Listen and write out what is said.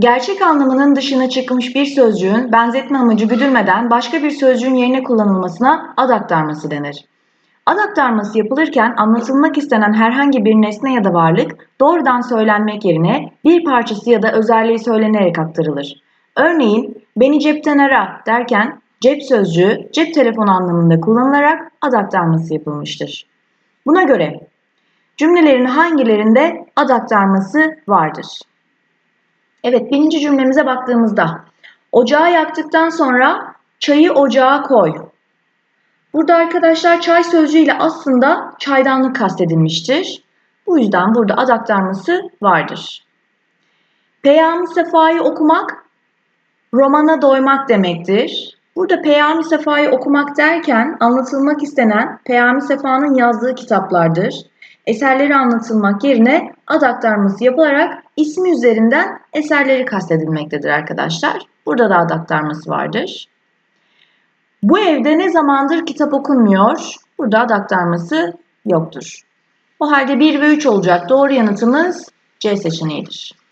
Gerçek anlamının dışına çıkmış bir sözcüğün benzetme amacı güdülmeden başka bir sözcüğün yerine kullanılmasına ad aktarması denir. Ad aktarması yapılırken anlatılmak istenen herhangi bir nesne ya da varlık doğrudan söylenmek yerine bir parçası ya da özelliği söylenerek aktarılır. Örneğin beni cepten ara derken cep sözcüğü cep telefonu anlamında kullanılarak ad aktarması yapılmıştır. Buna göre cümlelerin hangilerinde ad aktarması vardır? Evet birinci cümlemize baktığımızda ocağı yaktıktan sonra çayı ocağa koy. Burada arkadaşlar çay sözcüğüyle aslında çaydanlık kastedilmiştir. Bu yüzden burada ad aktarması vardır. Peyami Sefa'yı okumak romana doymak demektir. Burada Peyami Sefa'yı okumak derken anlatılmak istenen Peyami Sefa'nın yazdığı kitaplardır. Eserleri anlatılmak yerine ad aktarması yapılarak ismi üzerinden eserleri kastedilmektedir arkadaşlar. Burada da ad aktarması vardır. Bu evde ne zamandır kitap okunmuyor? Burada ad aktarması yoktur. O halde 1 ve 3 olacak. Doğru yanıtımız C seçeneğidir.